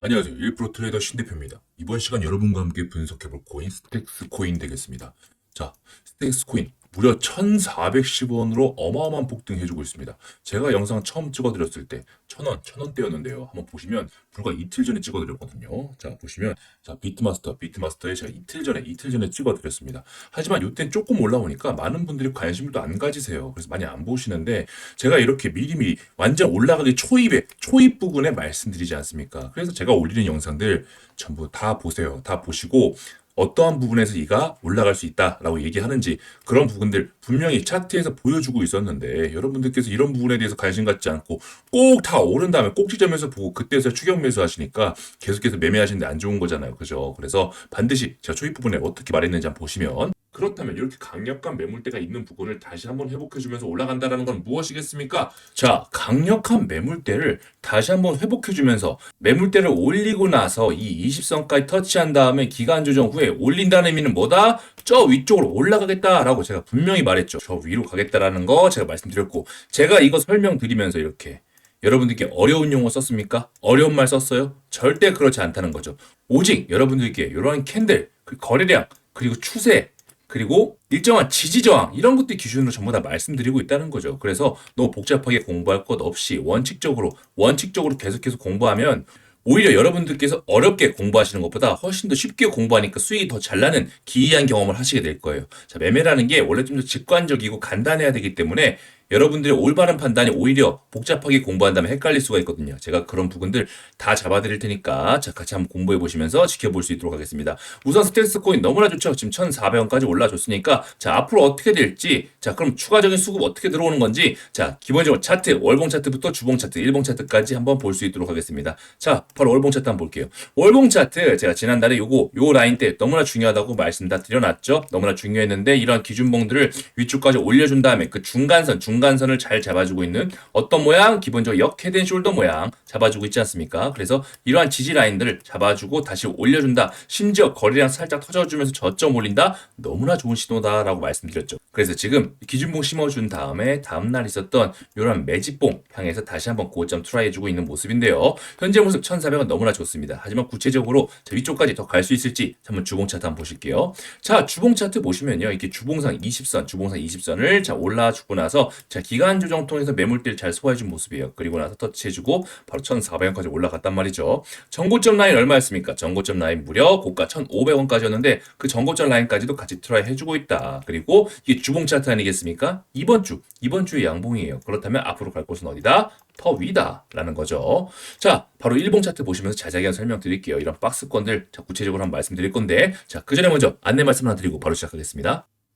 안녕하세요. 1프로 트레이더 신대표입니다. 이번 시간 여러분과 함께 분석해볼 코인 스택스 코인 되겠습니다. 자, 스택스 코인 무려 1,410원으로 어마어마한 폭등해주고 있습니다. 제가 영상 처음 찍어드렸을 때 1,000원, 1,000원대였는데요. 한번 보시면 불과 이틀 전에 찍어드렸거든요. 자, 보시면 자 비트마스터, 비트마스터에 제가 이틀 전에, 이틀 전에 찍어드렸습니다. 하지만 이땐 조금 올라오니까 많은 분들이 관심을 또 안 가지세요. 그래서 많이 안 보시는데 제가 이렇게 미리미리 완전 올라가기 초입에 초입 부분에 말씀드리지 않습니까? 그래서 제가 올리는 영상들 전부 다 보세요. 다 보시고 어떠한 부분에서 이가 올라갈 수 있다라고 얘기하는지 그런 부분들 분명히 차트에서 보여주고 있었는데 여러분들께서 이런 부분에 대해서 관심 갖지 않고 꼭 다 오른 다음에 꼭지점에서 보고 그때서 추격 매수 하시니까 계속해서 매매하시는데 안 좋은 거잖아요. 그죠? 그래서 반드시 제가 초입 부분에 어떻게 말했는지 한번 보시면 그렇다면 이렇게 강력한 매물대가 있는 부분을 다시 한번 회복해주면서 올라간다라는 건 무엇이겠습니까? 자, 강력한 매물대를 다시 한번 회복해주면서 매물대를 올리고 나서 이 20선까지 터치한 다음에 기간 조정 후에 올린다는 의미는 뭐다? 저 위쪽으로 올라가겠다라고 제가 분명히 말했죠. 저 위로 가겠다라는 거 제가 말씀드렸고 제가 이거 설명드리면서 이렇게 여러분들께 어려운 용어 썼습니까? 어려운 말 썼어요? 절대 그렇지 않다는 거죠. 오직 여러분들께 이러한 캔들, 그 거래량, 그리고 추세, 그리고 일정한 지지 저항 이런 것들 기준으로 전부 다 말씀드리고 있다는 거죠. 그래서 너무 복잡하게 공부할 것 없이 원칙적으로 원칙적으로 계속해서 공부하면 오히려 여러분들께서 어렵게 공부하시는 것보다 훨씬 더 쉽게 공부하니까 수익이 더 잘 나는 기이한 경험을 하시게 될 거예요. 자, 매매라는 게 원래 좀 더 직관적이고 간단해야 되기 때문에 여러분들의 올바른 판단이 오히려 복잡하게 공부한다면 헷갈릴 수가 있거든요. 제가 그런 부분들 다 잡아드릴 테니까 자 같이 한번 공부해 보시면서 지켜볼 수 있도록 하겠습니다. 우선 스텔스 코인 너무나 좋죠. 지금 1,400원까지 올라줬으니까 자 앞으로 어떻게 될지 자 그럼 추가적인 수급 어떻게 들어오는 건지 자 기본적으로 차트 월봉 차트부터 주봉 차트, 일봉 차트까지 한번 볼 수 있도록 하겠습니다. 자 바로 월봉 차트 한번 볼게요. 월봉 차트 제가 지난달에 요거 요 라인 때 너무나 중요하다고 말씀 다 드려놨죠. 너무나 중요했는데 이런 기준봉들을 위쪽까지 올려준 다음에 그 중간선 중 중간선을 잘 잡아주고 있는 어떤 모양? 기본적으로 역헤드 앤 숄더 모양 잡아주고 있지 않습니까? 그래서 이러한 지지 라인들을 잡아주고 다시 올려준다. 심지어 거리량 살짝 터져주면서 저점 올린다. 너무나 좋은 신호다라고 말씀드렸죠. 그래서 지금 기준봉 심어준 다음에 다음날 있었던 이런 매집봉 향해서 다시 한번 고점 트라이해주고 있는 모습인데요. 현재 모습 1,400원 너무나 좋습니다. 하지만 구체적으로 위쪽까지 더 갈 수 있을지 한번 주봉 차트 한번 보실게요. 자, 주봉 차트 보시면요. 이렇게 주봉상 20선, 주봉상 20선을 자 올라주고 나서 자, 기간 조정 통해서 매물대를 잘 소화해준 모습이에요. 그리고 나서 터치해주고 바로 1,400원까지 올라갔단 말이죠. 전고점 라인 얼마였습니까? 전고점 라인 무려 고가 1,500원까지였는데 그 전고점 라인까지도 같이 트라이 해주고 있다. 그리고 이게 주봉 차트 아니겠습니까? 이번 주, 이번 주의 양봉이에요. 그렇다면 앞으로 갈 곳은 어디다? 더 위다라는 거죠. 자, 바로 일봉 차트 보시면서 자세하게 설명드릴게요. 이런 박스권들 자, 구체적으로 한번 말씀드릴 건데 자, 그 전에 먼저 안내 말씀 하나 드리고 바로 시작하겠습니다.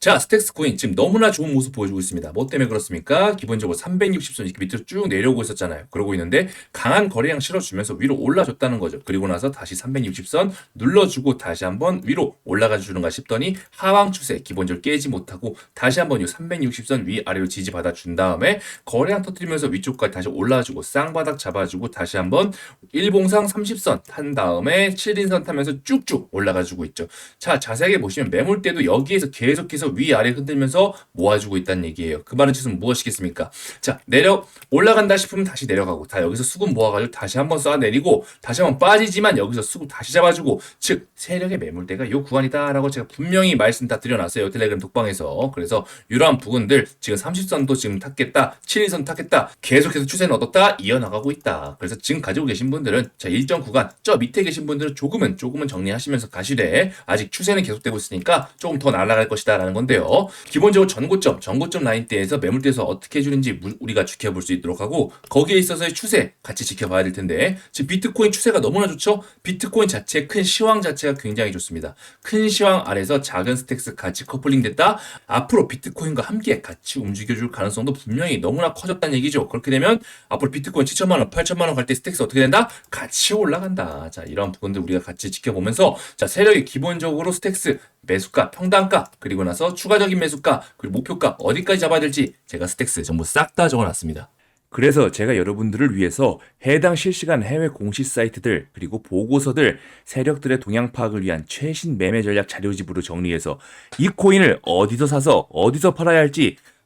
자, 스택스 코인 지금 너무나 좋은 모습 보여주고 있습니다. 뭐 때문에 그렇습니까? 기본적으로 360선 이렇게 밑으로 쭉 내려오고 있었잖아요. 그러고 있는데 강한 거래량 실어주면서 위로 올라줬다는 거죠. 그리고 나서 다시 360선 눌러주고 다시 한번 위로 올라가 주는가 싶더니 하방 추세 기본적으로 깨지 못하고 다시 한번 이 360선 위 아래로 지지 받아 준 다음에 거래량 터뜨리면서 위쪽까지 다시 올라주고 쌍바닥 잡아주고 다시 한번 일봉상 30선 탄 다음에 7인선 타면서 쭉쭉 올라가 주고 있죠. 자, 자세하게 보시면 매물대도 여기에서 계속해서 위아래 흔들면서 모아주고 있다는 얘기예요. 그 말은 지금 무엇이겠습니까? 자, 내려 올라간다 싶으면 다시 내려가고 다 여기서 수급 모아가지고 다시 한번 쏴 내리고 다시 한번 빠지지만 여기서 수급 다시 잡아주고 즉 세력의 매물대가 요 구간이다라고 제가 분명히 말씀 다 드려놨어요. 텔레그램 독방에서 그래서 이러한 부분들 지금 30선도 지금 탔겠다 7일선 탔겠다 계속해서 추세는 얻었다 이어나가고 있다. 그래서 지금 가지고 계신 분들은 자 일정 구간 저 밑에 계신 분들은 조금은 조금은 정리하시면서 가시되 아직 추세는 계속되고 있으니까 조금 더 날아갈 것이다 라는 건데요. 기본적으로 전고점, 전고점 라인대에서 매물대에서 어떻게 해주는지 무- 우리가 지켜볼 수 있도록 하고 거기에 있어서의 추세 같이 지켜봐야 될 텐데 지금 비트코인 추세가 너무나 좋죠. 비트코인 자체 큰 시황 자체가 굉장히 좋습니다. 큰 시황 아래서 작은 스택스 같이 커플링 됐다. 앞으로 비트코인과 함께 같이 움직여줄 가능성도 분명히 너무나 커졌다는 얘기죠. 그렇게 되면 앞으로 비트코인 7천만 원, 8천만 원 갈 때 스택스 어떻게 된다? 같이 올라간다. 자 이런 부분들 우리가 같이 지켜보면서 자 세력이 기본적으로 스택스 매수가, 평단가, 그리고 나서 추가적인 매수가, 그리고 목표가 어디까지 잡아야 될지 제가 스택스 전부 싹 다 적어놨습니다. 그래서 제가 여러분들을 위해서 해당 실시간 해외 공시 사이트들 그리고 보고서들 세력들의 동향 파악을 위한 최신 매매 전략 자료집으로 정리해서 이 코인을 어디서 사서 어디서 팔아야 할지